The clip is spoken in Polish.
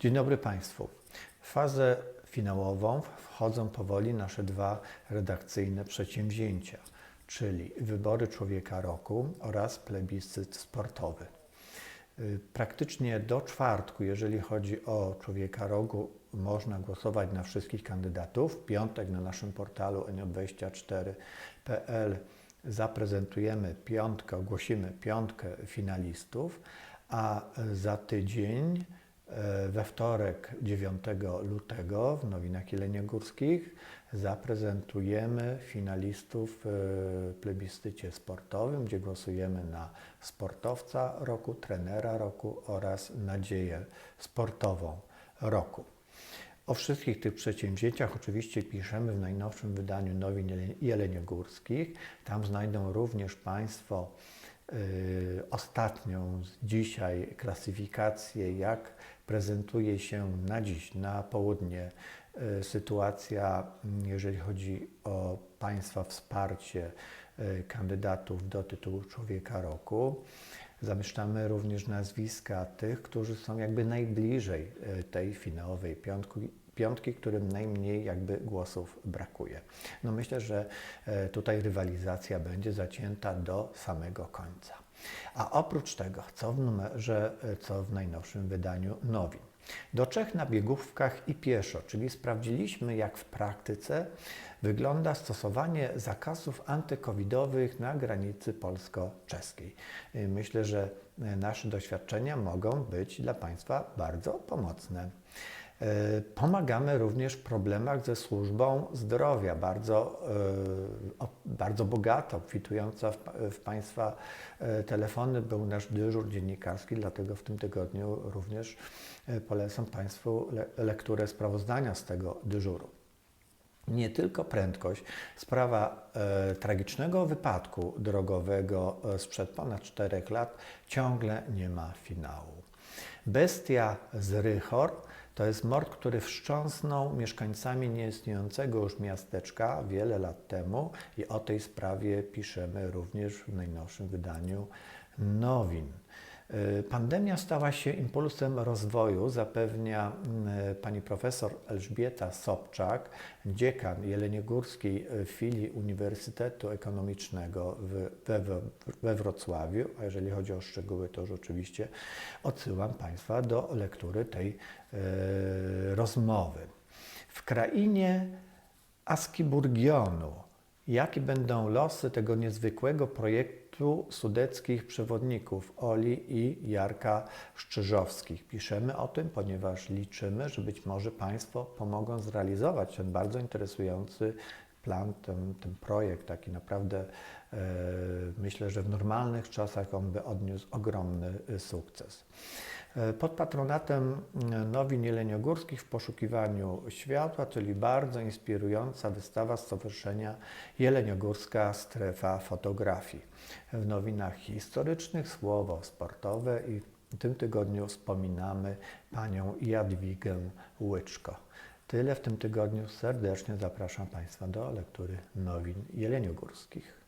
Dzień dobry Państwu. W fazę finałową wchodzą powoli nasze dwa redakcyjne przedsięwzięcia, czyli wybory człowieka roku oraz plebiscyt sportowy. Y, Praktycznie do czwartku, jeżeli chodzi o człowieka roku, można głosować na wszystkich kandydatów. W piątek na naszym portalu nj24.pl zaprezentujemy piątkę, ogłosimy piątkę finalistów, a za tydzień, we wtorek 9 lutego w Nowinach Jeleniogórskich zaprezentujemy finalistów w plebiscycie sportowym, gdzie głosujemy na sportowca roku, trenera roku oraz nadzieję sportową roku. O wszystkich tych przedsięwzięciach oczywiście piszemy w najnowszym wydaniu Nowin Jele- Jeleniogórskich. Tam znajdą również Państwo y, ostatnią dzisiaj klasyfikację, jak prezentuje się na dziś, na południe y, sytuacja, mm, jeżeli chodzi o Państwa wsparcie y, kandydatów do tytułu Człowieka Roku. Zamieszczamy również nazwiska tych, którzy są jakby najbliżej e, tej finałowej piątki, piątki, którym najmniej jakby głosów brakuje. No myślę, że e, tutaj rywalizacja będzie zacięta do samego końca. A oprócz tego, co w numerze, e, co w najnowszym wydaniu Nowin. Do Czech na biegówkach i pieszo, czyli sprawdziliśmy, jak w praktyce wygląda stosowanie zakazów antykowidowych na granicy polsko-czeskiej. Y, Myślę, że y, nasze doświadczenia mogą być dla Państwa bardzo pomocne. Y, Pomagamy również w problemach ze służbą zdrowia, bardzo, o- bardzo bogato, obfitująca w, pa- w Państwa y, telefony był nasz dyżur dziennikarski, dlatego w tym tygodniu również polecam Państwu le- lekturę sprawozdania z tego dyżuru nie tylko prędkość. Sprawa e, tragicznego wypadku drogowego e, sprzed ponad 4 lat ciągle nie ma finału. Bestia z Rychor to jest mord, który wstrząsnął mieszkańcami nieistniejącego już miasteczka wiele lat temu i o tej sprawie piszemy również w najnowszym wydaniu Nowin. Y, Pandemia stała się impulsem rozwoju, zapewnia pani profesor Elżbieta Sobczak, dziekan Jeleniogórskiej y, filii Uniwersytetu Ekonomicznego we, Wrocławiu. A jeżeli chodzi o szczegóły, to już oczywiście odsyłam Państwa do lektury tej y, rozmowy. W krainie Askiburgionu Jakie będą losy tego niezwykłego projektu sudeckich przewodników Oli i Jarka Szczyżowskich? Piszemy o tym, ponieważ liczymy, że być może Państwo pomogą zrealizować ten bardzo interesujący plan, ten, ten projekt, taki naprawdę e, myślę, że w normalnych czasach on by odniósł ogromny e, sukces. E, Pod patronatem Nowin Jeleniogórskich w poszukiwaniu światła, czyli bardzo inspirująca wystawa Stowarzyszenia Jeleniogórska Strefa Fotografii. W nowinach historycznych słowo sportowe i w tym tygodniu wspominamy panią Jadwigę Łyczko. Tyle w tym tygodniu. Serdecznie zapraszam Państwa do lektury nowin jeleniogórskich.